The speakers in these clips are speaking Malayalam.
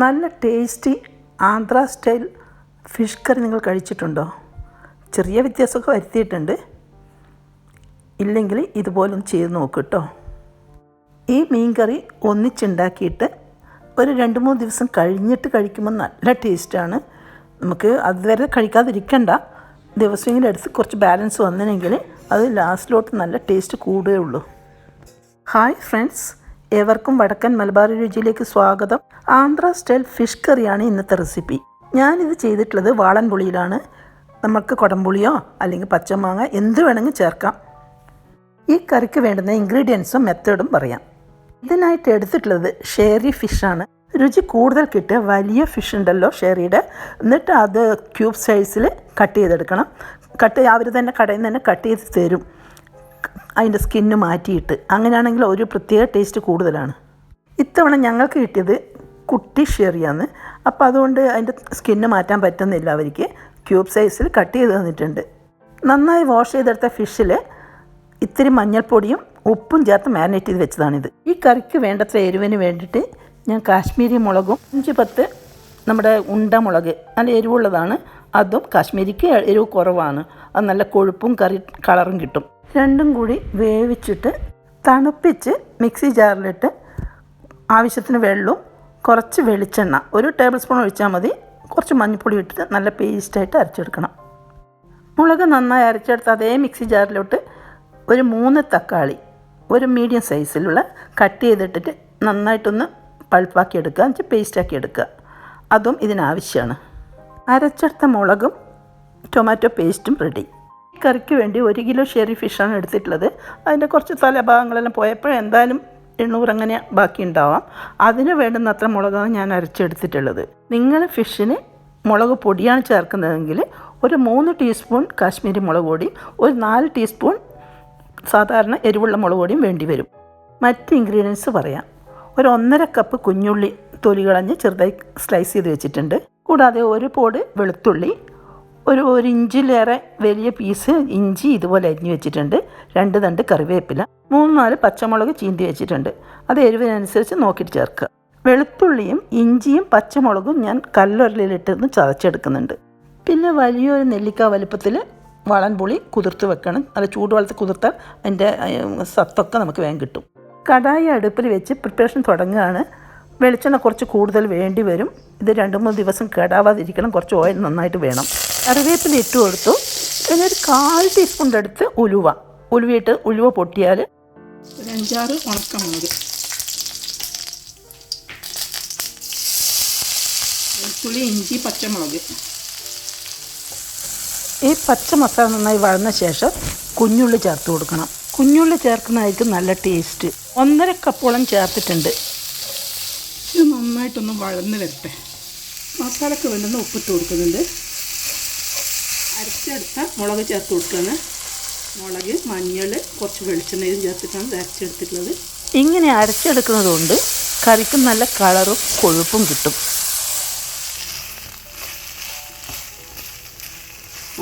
നല്ല tasty Andhra style fish curry നിങ്ങൾ കഴിച്ചിട്ടുണ്ടോ? ചെറിയ വ്യത്യാസമൊക്കെ വരുത്തിയിട്ടുണ്ട്. ഇല്ലെങ്കിൽ ഇതുപോലൊന്ന് ചെയ്ത് നോക്കൂ കേട്ടോ ഈ മീൻ കറി ഒന്നിച്ചുണ്ടാക്കിയിട്ട് ഒരു രണ്ട് മൂന്ന് ദിവസം കഴിഞ്ഞിട്ട് കഴിക്കുമ്പോൾ നല്ല ടേസ്റ്റാണ് നമുക്ക് അതുവരെ കഴിക്കാതിരിക്കണ്ട. ദിവസമെങ്കിലും എടുത്ത് കുറച്ച് ബാലൻസ് വന്നിനെങ്കിൽ അത് ലാസ്റ്റിലോട്ട് നല്ല ടേസ്റ്റ് കൂടുകയുള്ളൂ. ഹായ് ഫ്രണ്ട്സ് ഏവർക്കും വടക്കൻ മലബാർ രുചിയിലേക്ക് സ്വാഗതം. ആന്ധ്ര സ്റ്റൈൽ ഫിഷ് കറിയാണ് ഇന്നത്തെ റെസിപ്പി. ഞാനിത് ചെയ്തിട്ടുള്ളത് വാളൻപുളിയിലാണ്. നമുക്ക് കുടംപുളിയോ അല്ലെങ്കിൽ പച്ചമാങ്ങ എന്ത് വേണമെങ്കിൽ ചേർക്കാം. ഈ കറിക്ക് വേണ്ടുന്ന ഇൻഗ്രീഡിയൻസും മെത്തേഡും പറയാം. ഇതിനായിട്ട് എടുത്തിട്ടുള്ളത് ഷേറി ഫിഷാണ്. രുചി കൂടുതൽ കിട്ടിയ വലിയ ഫിഷ് ഉണ്ടല്ലോ ഷേറിയുടെ. എന്നിട്ട് അത് ക്യൂബ് സൈസിൽ കട്ട് ചെയ്തെടുക്കണം. കട്ട് അവർ തന്നെ കടയിൽ നിന്ന് തന്നെ കട്ട് ചെയ്ത് തരും. അതിന്റെ സ്കിന്ന് മാറ്റിയിട്ട് അങ്ങനെയാണെങ്കിൽ ഒരു പ്രത്യേക ടേസ്റ്റ് കൂടുതലാണ്. ഇത്തവണ ഞങ്ങൾക്ക് കിട്ടിയത് കുട്ടി ഷെറിയാന്ന് അപ്പോൾ അതുകൊണ്ട് അതിന്റെ സ്കിന്ന് മാറ്റാൻ പറ്റുന്നില്ല അവർക്ക്. ക്യൂബ് സൈസിൽ കട്ട് ചെയ്ത് തന്നിട്ടുണ്ട്. നന്നായി വാഷ് ചെയ്തെടുത്ത ഫിഷിൽ ഇത്തിരി മഞ്ഞൾപ്പൊടിയും ഉപ്പും ചേർത്ത് മാരിനേറ്റ് ചെയ്ത് വെച്ചതാണിത്. ഈ കറിക്ക് വേണ്ടത്ര എരിവിന് വേണ്ടിയിട്ട് ഞാൻ കാശ്മീരി മുളകും അഞ്ച് പത്ത് നമ്മുടെ ഉണ്ട മുളക് നല്ല എരിവുള്ളതാണ്. അതും കാശ്മീരിക്ക് എരിവ് കുറവാണ്. അത് നല്ല കൊഴുപ്പും കറി കളറും കിട്ടും. രണ്ടും കൂടി വേവിച്ചിട്ട് തണുപ്പിച്ച് മിക്സി ജാറിലിട്ട് ആവശ്യത്തിന് വെള്ളവും കുറച്ച് വെളിച്ചെണ്ണ ഒരു ടേബിൾ സ്പൂൺ ഒഴിച്ചാൽ മതി. കുറച്ച് മഞ്ഞൾപ്പൊടി ഇട്ടിട്ട് നല്ല പേസ്റ്റായിട്ട് അരച്ചെടുക്കണം. മുളക് നന്നായി അരച്ചെടുത്ത് അതേ മിക്സി ജാറിലോട്ട് ഒരു മൂന്ന് തക്കാളി ഒരു മീഡിയം സൈസിലുള്ള കട്ട് ചെയ്തിട്ടിട്ട് നന്നായിട്ടൊന്ന് പൾപ്പാക്കി എടുക്കുക. എന്നുവെച്ചാൽ പേസ്റ്റാക്കി എടുക്കുക. അതും ഇതിനാവശ്യമാണ്. അരച്ചെടുത്ത മുളകും ടൊമാറ്റോ പേസ്റ്റും റെഡി കറിക്ക് വേണ്ടി ഒരു കിലോ ഷെറി ഫിഷാണ് എടുത്തിട്ടുള്ളത്. അതിന്റെ കുറച്ച് തലഭാഗങ്ങളെല്ലാം പോയപ്പോൾ എന്തായാലും എണ്ണൂറ് അങ്ങനെ ബാക്കി ഉണ്ടാവാം. അതിന് വേണ്ടുന്ന അത്ര മുളകാണ് ഞാൻ അരച്ചെടുത്തിട്ടുള്ളത്. നിങ്ങൾ ഫിഷിന് മുളക് പൊടിയാണ് ചേർക്കുന്നതെങ്കിൽ ഒരു മൂന്ന് ടീസ്പൂൺ കാശ്മീരി മുളക് പൊടി ഒരു നാല് ടീസ്പൂൺ സാധാരണ എരിവുള്ള മുളക് പൊടിയും വേണ്ടി വരും. മറ്റ് ഇൻഗ്രീഡിയൻസ് പറയാം. ഒരു ഒന്നര കപ്പ് കുഞ്ഞുള്ളി തൊലി കളഞ്ഞ് ചെറുതായി സ്ലൈസ് ചെയ്ത് വെച്ചിട്ടുണ്ട്. കൂടാതെ ഒരു പോട് വെളുത്തുള്ളി ഒരു ഒരു ഇഞ്ചിലേറെ വലിയ പീസ് ഇഞ്ചി ഇതുപോലെ അരിഞ്ഞ് വെച്ചിട്ടുണ്ട്. രണ്ട് തണ്ട് കറിവേപ്പില മൂന്ന് നാല് പച്ചമുളക് ചീന്തി വെച്ചിട്ടുണ്ട്. അത് എരിവിനനുസരിച്ച് നോക്കിയിട്ട് ചേർക്കുക. വെളുത്തുള്ളിയും ഇഞ്ചിയും പച്ചമുളകും ഞാൻ കല്ലുരലിലിട്ടൊന്ന് ചതച്ചെടുക്കുന്നുണ്ട്. പിന്നെ വലിയൊരു നെല്ലിക്ക വലുപ്പത്തിൽ വളൻപുളി കുതിർത്ത് വെക്കണം. അത് ചൂടുവെള്ളത്തിൽ കുതിർത്താൽ അതിന്റെ സത്തൊക്കെ നമുക്ക് വേഗം കിട്ടും. കടായി അടുപ്പിൽ വെച്ച് പ്രിപ്പറേഷൻ തുടങ്ങുകയാണ്. വെളിച്ചെണ്ണ കുറച്ച് കൂടുതൽ വേണ്ടി വരും. ഇത് രണ്ട് മൂന്ന് ദിവസം കേടാവാതിരിക്കണം. കുറച്ച് ഓയിൽ നന്നായിട്ട് വേണം. കറിവേപ്പില ഇട്ട് കൊടുത്തു. പിന്നെ ഒരു കാൽ ടീസ്പൂൺ അടുത്ത് ഉലുവ. ഉലുവയിട്ട് ഉലുവ പൊട്ടിയാൽ ഒരു അഞ്ചാറ് ഉണക്കമുളക് വെളുത്തുള്ളി ഇഞ്ചി പച്ചമുളക്. ഈ പച്ച മസാല നന്നായി വഴന്ന ശേഷം കുഞ്ഞുള്ളി ചേർത്ത് കൊടുക്കണം. കുഞ്ഞുള്ളി ചേർക്കുന്നതായിരിക്കും നല്ല ടേസ്റ്റ്. ഒന്നര കപ്പോളം ചേർത്തിട്ടുണ്ട്. ഇത് നന്നായിട്ടൊന്ന് വഴന്ന് വരട്ടെ. മസാലക്ക് വേണ്ടുന്ന ഉപ്പിട്ട് കൊടുക്കുന്നുണ്ട്. അരച്ചെടുത്ത മുളക് ചേർത്ത് കൊടുക്കുകയാണ്. മുളക് മഞ്ഞൾ കുറച്ച് വെളിച്ചെണ്ണയും ചേർത്തിട്ടാണ് അരച്ചെടുത്തിട്ടുള്ളത്. ഇങ്ങനെ അരച്ചെടുക്കുന്നത് കൊണ്ട് കറിക്ക് നല്ല കളറും കൊഴുപ്പും കിട്ടും.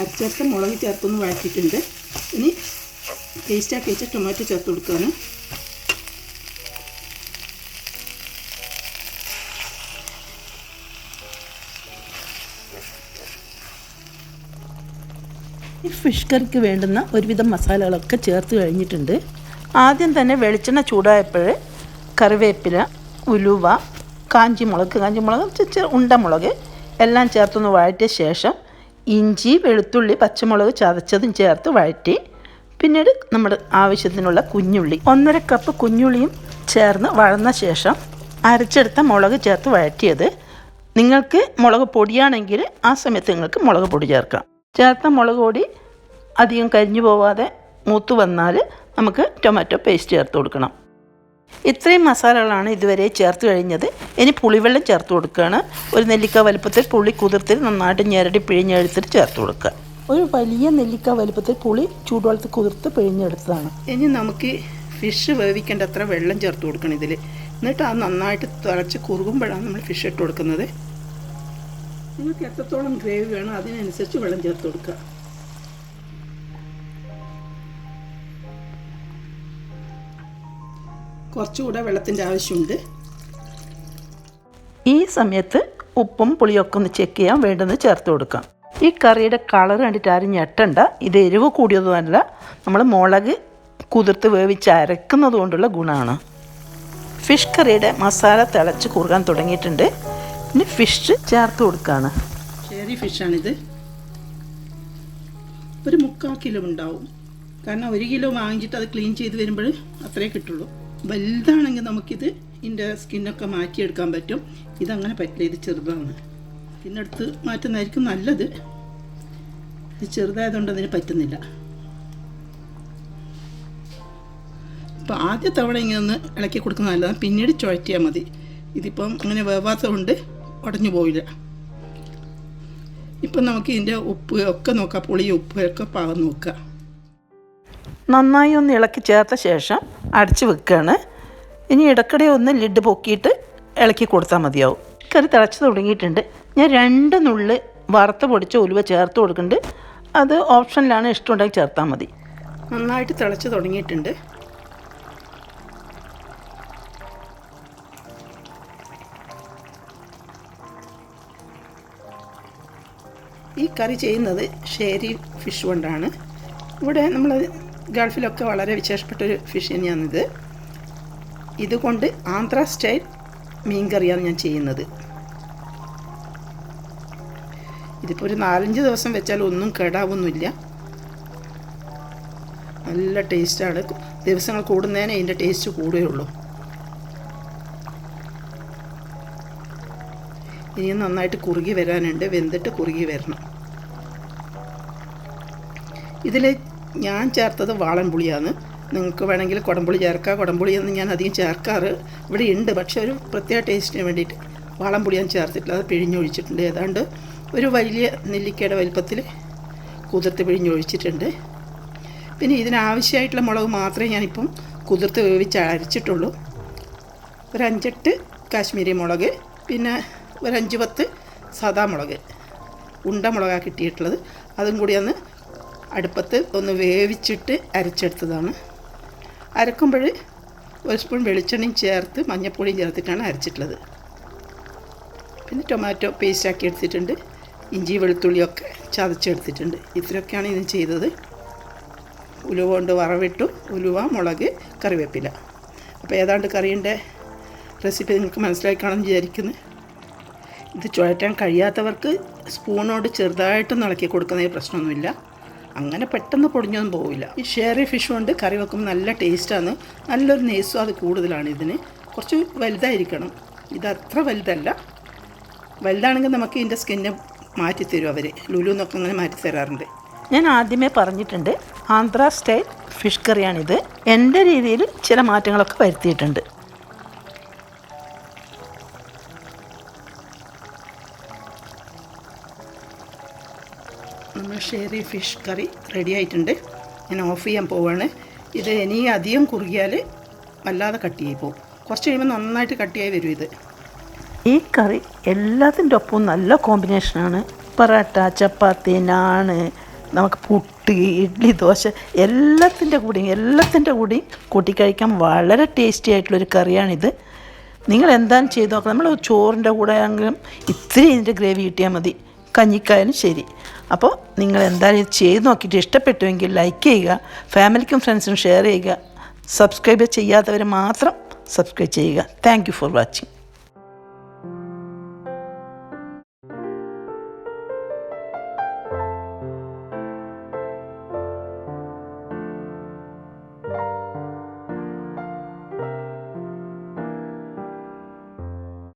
അരച്ചെടുത്ത മുളക് ചേർത്തൊന്ന് വഴറ്റിയിട്ടുണ്ട്. ഇനി ടേസ്റ്റാക്കി വെച്ച ടൊമാറ്റോ ചേർത്ത് കൊടുക്കുകയാണ്. ഈ ഫിഷ് കറിക്ക് വേണ്ടുന്ന ഒരുവിധം മസാലകളൊക്കെ ചേർത്ത് കഴിഞ്ഞിട്ടുണ്ട്. ആദ്യം തന്നെ വെളിച്ചെണ്ണ ചൂടായപ്പോൾ കറിവേപ്പില ഉലുവ കാഞ്ചിമുളക് കാഞ്ചിമുളക് ഉണ്ടമുളക് എല്ലാം ചേർത്തൊന്ന് വഴറ്റിയ ശേഷം ഇഞ്ചി വെളുത്തുള്ളി പച്ചമുളക് ചതച്ചതും ചേർത്ത് വഴറ്റി പിന്നീട് നമ്മുടെ ആവശ്യത്തിനുള്ള കുഞ്ഞുള്ളി ഒന്നര കപ്പ് കുഞ്ഞുള്ളിയും ചേർന്ന് വഴന്ന ശേഷം അരച്ചെടുത്ത മുളക് ചേർത്ത് വഴറ്റിയത്. നിങ്ങൾക്ക് മുളക് പൊടിയാണെങ്കിൽ ആ സമയത്ത് നിങ്ങൾക്ക് മുളക് പൊടി ചേർക്കാം. ചേർത്ത മുളക് പൊടി അധികം കരിഞ്ഞു പോവാതെ മൂത്ത് വന്നാൽ നമുക്ക് ടൊമാറ്റോ പേസ്റ്റ് ചേർത്ത് കൊടുക്കണം. ഇത്രയും മസാലകളാണ് ഇതുവരെ ചേർത്ത് കഴിഞ്ഞത്. ഇനി പുളിവെള്ളം ചേർത്ത് കൊടുക്കുകയാണ്. ഒരു നെല്ലിക്ക വലുപ്പത്തിൽ പുളി കുതിർത്തിൽ നന്നായിട്ട് ഞെരടി പിഴിഞ്ഞെടുത്തിട്ട് ചേർത്ത് കൊടുക്കുക. ഒരു വലിയ നെല്ലിക്ക വലുപ്പത്തിൽ പുളി ചൂടുവെള്ളത്തിൽ കുതിർത്ത് പിഴിഞ്ഞെടുത്തതാണ്. ഇനി നമുക്ക് ഫിഷ് വേവിക്കേണ്ട അത്ര വെള്ളം ചേർത്ത് കൊടുക്കണം ഇതിൽ എന്നിട്ട് അത് നന്നായിട്ട് തിളച്ച് കുറുകുമ്പോഴാണ് നമ്മൾ ഫിഷ് ഇട്ട് കൊടുക്കുന്നത്. നിങ്ങൾക്ക് എത്രത്തോളം ഗ്രേവി വേണം അതിനനുസരിച്ച് വെള്ളം ചേർത്ത് കൊടുക്കുക. കുറച്ചുകൂടെ വെള്ളത്തിന്റെ ആവശ്യമുണ്ട്. ഈ സമയത്ത് ഉപ്പും പുളിയൊക്കെ ഒന്ന് ചെക്ക് ചെയ്യാൻ വേണ്ടെന്ന് ചേർത്ത് കൊടുക്കാം. ഈ കറിയുടെ കളർ കണ്ടിട്ട് ആരും ഞെട്ടണ്ട. ഇത് എരിവ് കൂടിയതുമല്ല നമ്മൾ മുളക് കുതിർത്ത് വേവിച്ച് അരക്കുന്നത് കൊണ്ടുള്ള ഗുണമാണ് ഫിഷ് കറിയുടെ മസാല തിളച്ച് കുറുകാൻ തുടങ്ങിയിട്ടുണ്ട്. ഇനി ഫിഷ് ചേർത്ത് കൊടുക്കുകയാണ് ഷേരി ഫിഷാണിത് ഒരു മുക്കാൽ കിലോ ഉണ്ടാവും. കാരണം ഒരു കിലോ വാങ്ങിച്ചിട്ട് അത് ക്ലീൻ ചെയ്ത് വരുമ്പോൾ അത്രേ കിട്ടുള്ളൂ. വലുതാണെങ്കിൽ നമുക്കിത് ഇതിന്റെ സ്കിന്നൊക്കെ മാറ്റിയെടുക്കാൻ പറ്റും. ഇതങ്ങനെ പറ്റില്ല ഇത് ചെറുതാണ്. പിന്നെടുത്ത് മാറ്റുന്നതായിരിക്കും നല്ലത്. ഇത് ചെറുതായതുകൊണ്ട് അതിന് പറ്റുന്നില്ല. അപ്പോൾ ആദ്യ തവണ ഇങ്ങനെ ഒന്ന് ഇളക്കി കൊടുക്കുന്നത് നല്ലതാണ്. പിന്നീട് ചുഴറ്റിയാൽ മതി. ഇതിപ്പം അങ്ങനെ വേവാത്തതുകൊണ്ട് ഉടഞ്ഞു പോയില്ല. ഇപ്പം നമുക്ക് ഇതിന്റെ ഉപ്പ് ഒക്കെ നോക്കാം പുളി ഉപ്പ് ഒക്കെ പാകം നോക്കുക നന്നായി ഒന്ന് ഇളക്കി ചേർത്ത ശേഷം അടച്ചു വെക്കുകയാണ്. ഇനി ഇടയ്ക്കിടെ ഒന്ന് ലിഡ് പൊക്കിയിട്ട് ഇളക്കി കൊടുത്താൽ മതിയാവും. കറി തിളച്ച് തുടങ്ങിയിട്ടുണ്ട്. ഞാൻ രണ്ട് നുള്ളി വറുത്ത് പൊടിച്ച ഉലുവ ചേർത്ത് കൊടുക്കുന്നുണ്ട്. അത് ഓപ്ഷനിലാണ് ഇഷ്ടമുണ്ടെങ്കിൽ ചേർത്താൽ മതി. നന്നായിട്ട് തിളച്ച് തുടങ്ങിയിട്ടുണ്ട്. ഈ കറി ചെയ്യുന്നത് ഷേരി ഫിഷ് കൊണ്ടാണ്. ഇവിടെ നമ്മൾ ഗൾഫിലൊക്കെ വളരെ വിശേഷപ്പെട്ടൊരു ഫിഷ് തന്നെയാണിത്. ഇതുകൊണ്ട് ആന്ധ്ര സ്റ്റൈൽ മീൻ കറിയാണ് ഞാൻ ചെയ്യുന്നത്. ഇതിപ്പോൾ ഒരു നാലഞ്ച് ദിവസം വെച്ചാൽ ഒന്നും കേടാവൊന്നുമില്ല. നല്ല ടേസ്റ്റാണ്. ദിവസങ്ങൾ കൂടുന്നതിന് ഇതിന്റെ ടേസ്റ്റ് കൂടുകയുള്ളൂ. ഇനിയും നന്നായിട്ട് കുറുകി വരാനുണ്ട് വെന്തിട്ട് കുറുകി വരണം. ഇതിൽ ഞാൻ ചേർത്തത് വാളൻപുളിയാണ്. നിങ്ങൾക്ക് വേണമെങ്കിൽ കുടംപുളി ചേർക്കാം. കുടംപുളിയൊന്നും ഞാൻ അധികം ചേർക്കാറ് ഇവിടെ ഉണ്ട് പക്ഷേ ഒരു പ്രത്യേക ടേസ്റ്റിന് വേണ്ടിയിട്ട് വാളൻപുളി ഞാൻ ചേർത്തിട്ടില്ല. അത് പിഴിഞ്ഞൊഴിച്ചിട്ടുണ്ട്. ഏതാണ്ട് ഒരു വലിയ നെല്ലിക്കയുടെ വലിപ്പത്തിൽ കുതിർത്ത് പിഴിഞ്ഞൊഴിച്ചിട്ടുണ്ട്. പിന്നെ ഇതിനാവശ്യമായിട്ടുള്ള മുളക് മാത്രമേ ഞാനിപ്പം കുതിർത്ത് വേവിച്ച് അരച്ചിട്ടുള്ളൂ. ഒരു അഞ്ചെട്ട് കാശ്മീരി മുളക് പിന്നെ ഒരു അഞ്ച് പത്ത് സാദാ മുളക് ഉണ്ട മുളകാണ് കിട്ടിയിട്ടുള്ളത്. അതും കൂടി ഒന്ന് അടുപ്പത്ത് ഒന്ന് വേവിച്ചിട്ട് അരച്ചെടുത്തതാണ്. അരക്കുമ്പോൾ ഒരു സ്പൂൺ വെളിച്ചെണ്ണയും ചേർത്ത് മഞ്ഞൾപ്പൊടിയും ചേർത്തിട്ടാണ് അരച്ചിട്ടുള്ളത്. പിന്നെ ടൊമാറ്റോ പേസ്റ്റ് ആക്കി എടുത്തിട്ടുണ്ട്. ഇഞ്ചി വെളുത്തുള്ളിയൊക്കെ ചതച്ചെടുത്തിട്ടുണ്ട്. ഇത്രയൊക്കെയാണ് ഇത് ചെയ്തത്. ഉലുവ കൊണ്ട് വറവിട്ടു. ഉലുവ മുളക് കറിവേപ്പില. അപ്പോൾ ഏതാണ്ട് കറീന്റെ റെസിപ്പി നിങ്ങൾക്ക് മനസ്സിലായി കാണുമെന്ന് വിചാരിക്കുന്നു. ഇത് ചുഴറ്റാൻ കഴിയാത്തവർക്ക് സ്പൂണോട് ചെറുതായിട്ടൊന്ന് ഇളക്കി കൊടുക്കുന്നതിൽ പ്രശ്നമൊന്നുമില്ല. അങ്ങനെ പെട്ടെന്ന് പൊടിഞ്ഞൊന്നും പോവില്ല. ഈ ഷേറി ഫിഷ് കൊണ്ട് കറി വെക്കുമ്പോൾ നല്ല ടേസ്റ്റാണ് നല്ലൊരു നെയ്സും അത് കൂടുതലാണ് ഇതിന്. കുറച്ച് വലുതായിരിക്കണം. ഇത് അത്ര വലുതല്ല. വലുതാണെങ്കിൽ നമുക്ക് ഇതിന്റെ സ്കിന്ന് മാറ്റിത്തരും അവർ ലുലു എന്നൊക്കെ അങ്ങനെ മാറ്റി തരാറുണ്ട് ഞാൻ ആദ്യമേ പറഞ്ഞിട്ടുണ്ട് ആന്ധ്ര സ്റ്റൈൽ ഫിഷ് കറിയാണിത്. എന്റെ രീതിയിൽ ചില മാറ്റങ്ങളൊക്കെ വരുത്തിയിട്ടുണ്ട്. ഷേറി ഫിഷ് കറി റെഡി ആയിട്ടുണ്ട്. ഞാൻ ഓഫ് ചെയ്യാൻ പോവാണ്. ഇത് ഇനി അധികം കുറുകിയാൽ വല്ലാതെ കട്ടിയായി പോകും. കുറച്ച് കഴിയുമ്പോൾ നന്നായിട്ട് കട്ടിയായി വരും ഇത്. ഈ കറി എല്ലാത്തിന്റെ ഒപ്പവും നല്ല കോമ്പിനേഷനാണ് പൊറാട്ട ചപ്പാത്തി നാണ് നമുക്ക് പുട്ട് ഇഡ്ഡലി ദോശ എല്ലാത്തിന്റെ കൂടെയും എല്ലാത്തിന്റെ കൂടെയും കൂട്ടിക്കഴിക്കാൻ വളരെ ടേസ്റ്റി ആയിട്ടുള്ളൊരു കറിയാണിത്. നിങ്ങൾ എന്താണ് ചെയ്ത് നോക്കുക നമ്മൾ ചോറിന്റെ കൂടെ ആണെങ്കിലും ഇത്തിരി ഇതിന്റെ ഗ്രേവി കിട്ടിയാൽ മതി. കഞ്ഞിക്കായാലും ശരി. അപ്പോൾ നിങ്ങൾ എന്തായാലും ചെയ്ത് നോക്കിയിട്ട് ഇഷ്ടപ്പെട്ടുവെങ്കിൽ ലൈക്ക് ചെയ്യുക ഫാമിലിക്കും ഫ്രണ്ട്സിനും ഷെയർ ചെയ്യുക സബ്സ്ക്രൈബ് ചെയ്യാത്തവർ മാത്രം സബ്സ്ക്രൈബ് ചെയ്യുക. Thank for watching